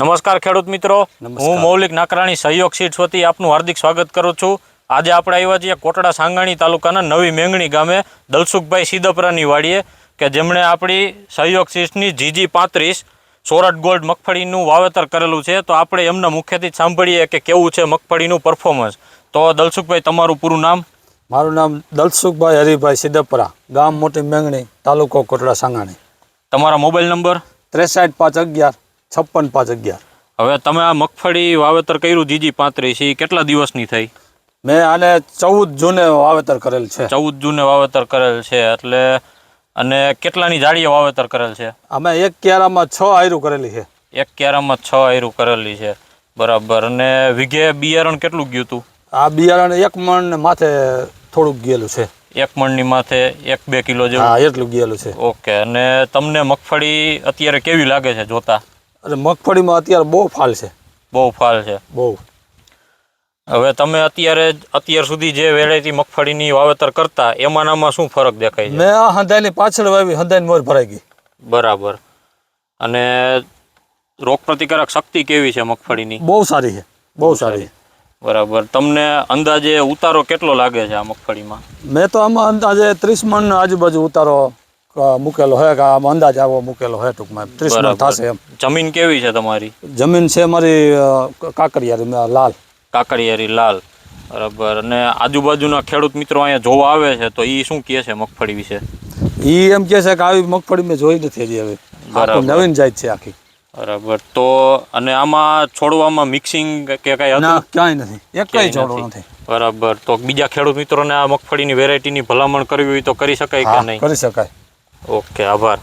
નમસ્કાર ખેડૂત મિત્રો. હું મૌલિક નાકરાણી સહયોગ સીટ વતી આપનું હાર્દિક સ્વાગત કરું છું. આજે આપણે આવ્યા છીએ કોટડા સાંગાણી તાલુકાના નવી મેંગણી ગામે દલસુખભાઈ સિદપરાની વાડીએ કે જેમણે આપણી સહયોગ સીટની જીજી પાંત્રીસ સોરઠ ગોલ્ડ મગફળીનું વાવેતર કરેલું છે. તો આપણે એમના મુખ્યથી સાંભળીએ કે કેવું છે મગફળીનું પરફોર્મન્સ તો દલસુખભાઈ તમારું પૂરું નામ? મારું નામ દલસુખભાઈ હરિભાઈ સિદપરા ગામ મોટી મેંગણી તાલુકો કોટડા સાંગાણી. તમારા મોબાઈલ નંબર? ત્રેસાઠ પાંચ અગિયાર છપ્પન પાંચ અગિયાર. હવે તમે આ મગફળી વાવેતર કર્યું જીજી પાંત્રીસ એ કેટલા દિવસની થઈ? મેં આને ચૌદ જૂને વાવેતર કરેલ છે. ચૌદ જૂને વાવેતર કરેલ છે એટલે અને કેટલાની જાળીએ વાવેતર કરેલ છે? અમે એક ક્યારામાં છ આયરું કરેલી છે. એક ક્યારામાં છ આયરું કરેલી છે બરાબર. અને વીઘે બિયારણ કેટલું ગયું હતું? આ બિયારણ એક મણ માથે થોડુંક ગયેલું છે. એક મણની માથે એક બે કિલો જેવું? હા એટલું ગયેલું છે. ઓકે અને તમને મગફળી અત્યારે કેવી લાગે છે જોતા? અને મગફળીમાં અત્યારે બહુ ફાલ છે. બહુ ફાલ છે. બહુ. હવે તમે અત્યારે અત્યાર સુધી જે વેરાયટી મગફળીની વાવેતર કરતા એમાંનામાં શું ફરક દેખાય છે? મેં આ હંધાઈની પાછળ વાવી હંધાઈની મોર ભરાઈ ગઈ. બરાબર. અને રોગ પ્રતિકારક શક્તિ કેવી છે મગફળીની? બહુ સારી છે બહુ સારી છે. બરાબર. તમને અંદાજે ઉતારો કેટલો લાગે છે આ મગફળીમાં? મેં તો આમાં અંદાજે ત્રીસ મણ આજુબાજુ ઉતારો મૂકેલો હોય કે આમાં અંદાજ આવો મૂકેલો હોય ટૂંકમાં. ત્રીસ મણ થશે એમ. જમીન કેવી છે તમારી? જમીન છે મારી કાકરિયારી લાલ. કાકડિયારી લાલ. બરાબર. અને આજુબાજુના ખેડૂત મિત્રો અહીંયા જોવા આવે છે તો એ શું કહે છે મગફળી વિશે? એ એમ કહે છે કે આવી મગફળી મેં જોઈ નથી હજી હવે. નવીન જાત છે આખી. બરાબર. તો અને આમાં છોડવામાં મિક્સિંગ કે કઈ ના હતું ક્યાંય નથી. એક કઈ છોડવું નથી. નથી. બરાબર. તો બીજા ખેડૂત મિત્રોને આ મગફળીની વેરાયટીની ભલામણ કરવી હોય તો કરી શકાય કે નહીં? કરી શકાય. ઓકે આભાર